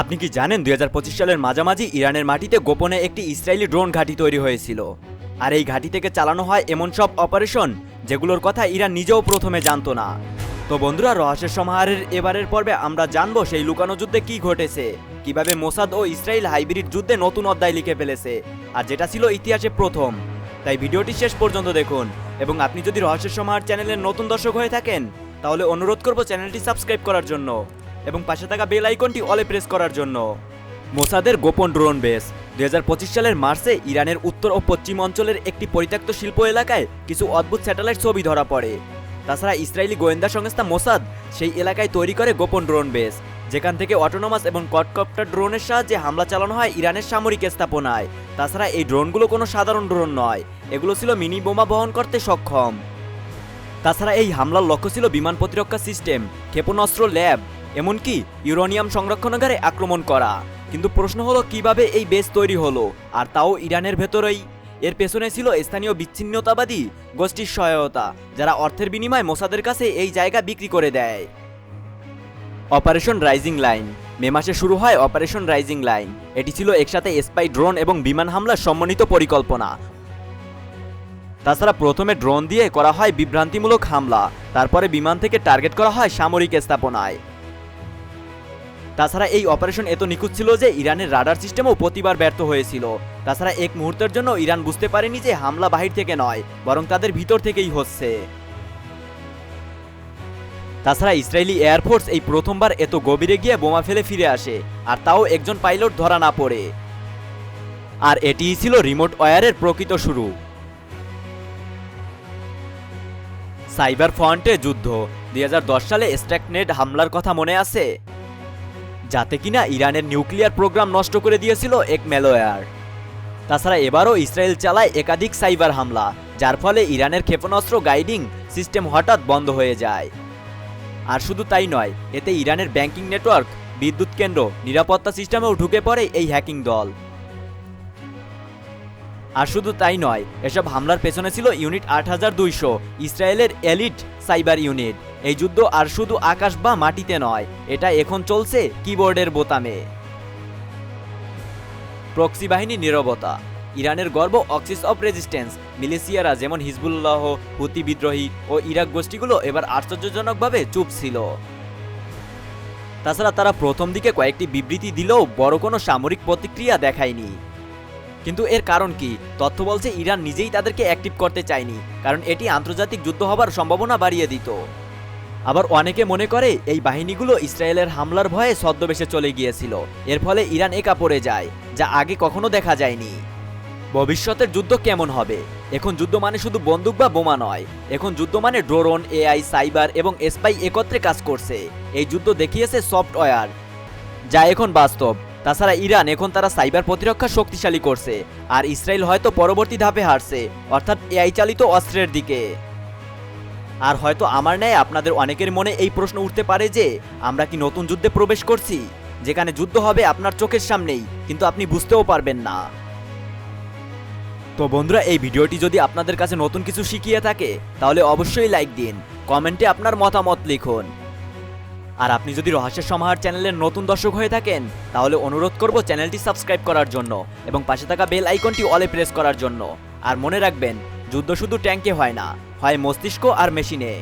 আপনি কি জানেন দুই হাজার পঁচিশ সালের মাঝামাঝি ইরানের মাটিতে গোপনে একটি ইসরায়েলি ড্রোন ঘাঁটি তৈরি হয়েছিল? আর এই ঘাঁটি থেকে চালানো হয় এমন সব অপারেশন যেগুলোর কথা ইরান নিজেও প্রথমে জানতো না। তো বন্ধুরা, রহস্যের সমাহারের এবারের পর্বে আমরা জানব সেই লুকানো যুদ্ধে কি ঘটেছে, কীভাবে মোসাদ ও ইসরায়েল হাইব্রিড যুদ্ধে নতুন অধ্যায় লিখে ফেলেছে, আর যেটা ছিল ইতিহাসে প্রথম। তাই ভিডিওটি শেষ পর্যন্ত দেখুন, এবং আপনি যদি রহস্যের সমাহার চ্যানেলের নতুন দর্শক হয়ে থাকেন, তাহলে অনুরোধ করব চ্যানেলটি সাবস্ক্রাইব করার জন্য। এবং পাশে থাকা বেল আইকনটি অলে প্রেস করার জন্য। মোসাদের গোপন ড্রোন বেস। পঁচিশ সালের মার্চে ইরানের উত্তর ও পশ্চিম অঞ্চলের একটি পরিত্যক্ত শিল্প এলাকায় কিছু অদ্ভুত স্যাটেলাইট ছবি ধরা পড়ে। তাছাড়া ইসরায়েলি গোয়েন্দা সংস্থা মোসাদ সেই এলাকায় তৈরি করে গোপন ড্রোন বেস, যেখান থেকে অটোনোমাস এবং কটকপ্টার ড্রোনের সাহায্যে হামলা চালানো হয় ইরানের সামরিক স্থাপনায়। তাছাড়া এই ড্রোনগুলো কোনো সাধারণ ড্রোন নয়, এগুলো ছিল মিনি বোমা বহন করতে সক্ষম। তাছাড়া এই হামলার লক্ষ্য ছিল বিমান প্রতিরক্ষা সিস্টেম, ক্ষেপণাস্ত্র ল্যাব এমনকি ইউরোনিয়াম সংরক্ষণাগারে আক্রমণ করা। কিন্তু প্রশ্ন হলো, কীভাবে এই বেস তৈরি হলো? আর তাও ইরানের ভেতরেই? এর পেছনে ছিল স্থানীয় বিচ্ছিন্নতাবাদী গোষ্ঠীর সহায়তা, যারা অর্থের বিনিময়ে মোসাদের কাছে এই জায়গা বিক্রি করে দেয়। Operation rising line. মে মাসে শুরু হয় অপারেশন রাইজিং লাইন। এটি ছিল একসাথে স্পাই ড্রোন এবং বিমান হামলার সম্মানিত পরিকল্পনা। তাছাড়া প্রথমে ড্রোন দিয়ে করা হয় বিভ্রান্তিমূলক হামলা। তারপরে বিমান থেকে টার্গেট করা হয় সামরিক স্থাপনায়। তাছাড়া এই অপারেশন এত নিখুঁত ছিল যে ইরানের রাডার সিস্টেমও প্রতিবার ব্যর্থ হয়েছিল। তাছাড়া এক মুহূর্তের জন্য ইরান বুঝতে পারেনি যে হামলা বাহির থেকে নয়, বরং তাদের ভিতর থেকেই হচ্ছে। তাছাড়া ইসরায়েলি এয়ারফোর্স এই প্রথমবার এত গভীরে গিয়ে বোমা ফেলে ফিরে আসে, আর তাও একজন পাইলট ধরা না পড়ে। আর এটিই ছিল রিমোট ওয়ারের প্রকৃত শুরু। সাইবার ফ্রন্টে যুদ্ধ। দুই হাজার দশ সালে স্ট্যাকনেট হামলার কথা মনে আছে? যাতে কিনা ইরানের নিউক্লিয়ার প্রোগ্রাম নষ্ট করে দিয়েছিল এক মেলোয়ার। তাছাড়া এবারও ইসরায়েল চালায় একাধিক সাইবার হামলা, যার ফলে ইরানের ক্ষেপণাস্ত্র গাইডিং সিস্টেম হঠাৎ বন্ধ হয়ে যায়। আর শুধু তাই নয়, এতে ইরানের ব্যাংকিং নেটওয়ার্ক, বিদ্যুৎ কেন্দ্র, নিরাপত্তা সিস্টেমেও ঢুকে পড়ে এই হ্যাকিং দল। আর শুধু তাই নয়, এসব হামলার পেছনে ছিল ইউনিট আট হাজার দুইশো, ইসরায়েলের এলিট সাইবার ইউনিট। এই যুদ্ধ আর শুধু আকাশ বা মাটিতে নয়, এটা এখন চলছে কিবোর্ডের বোতামে। প্রক্সি বাহিনী নীরবতা। ইরানের গর্ব অক্সিস অফ রেজিস্ট্যান্স। মিলিশিয়ারা যেমন হিজবুল্লাহ, হুতি বিদ্রোহী ও ইরাক গোষ্ঠীগুলো এবার আশ্চর্যজনকভাবে চুপ ছিল। তাছাড়া তারা প্রথম দিকে কয়েকটি বিবৃতি দিলেও বড় কোনো সামরিক প্রতিক্রিয়া দেখায়নি। কিন্তু এর কারণ কি? তথ্য বলছে ইরান নিজেই তাদেরকে অ্যাক্টিভ করতে চায়নি, কারণ এটি আন্তর্জাতিক যুদ্ধ হবার সম্ভাবনা বাড়িয়ে দিত। আবার অনেকে মনে করে এই বাহিনীগুলো ইসরায়েলের হামলার ভয়ে ছদ্মবেশে চলে গিয়েছিল, এর ফলে ইরান একা পড়ে যায়, যা আগে কখনো দেখা যায়নি। ভবিষ্যতের যুদ্ধ কেমন হবে? এখন যুদ্ধ মানে শুধু বন্দুক বা বোমা নয়, এখন যুদ্ধ মানে ড্রোন, এআই, সাইবার এবং স্পাই একত্রে কাজ করছে, এই যুদ্ধ দেখিয়েছে সফটওয়্যার, যা এখন বাস্তব। তাছাড়া ইরান এখন তারা সাইবার প্রতিরক্ষা শক্তিশালী করছে, আর ইসরায়েল হয়তো পরবর্তী ধাপে হারছে, অর্থাৎ এআই চালিত অস্ত্রের দিকে। আর হয়তো আমার ন্যায় আপনাদের অনেকের মনে এই প্রশ্ন উঠতে পারে যে, আমরা কি নতুন যুদ্ধে প্রবেশ করছি? যেখানে যুদ্ধ হবে আপনার চোখের সামনেই, কিন্তু আপনি বুঝতেও পারবেন না। তো বন্ধুরা, এই ভিডিওটি যদি আপনাদের কাছে নতুন কিছু শিখিয়ে থাকে, তাহলে অবশ্যই লাইক দিন, কমেন্টে আপনার মতামত লিখুন। আর আপনি যদি রহস্যের সমাহার চ্যানেলের নতুন দর্শক হয়ে থাকেন, তাহলে অনুরোধ করব চ্যানেলটি সাবস্ক্রাইব করার জন্য এবং পাশে থাকা বেল আইকনটি অলে প্রেস করার জন্য। আর মনে রাখবেন, যুদ্ধ শুধু ট্যাঙ্কে হয় না, হয় মস্তিষ্ক আর মেশিনে।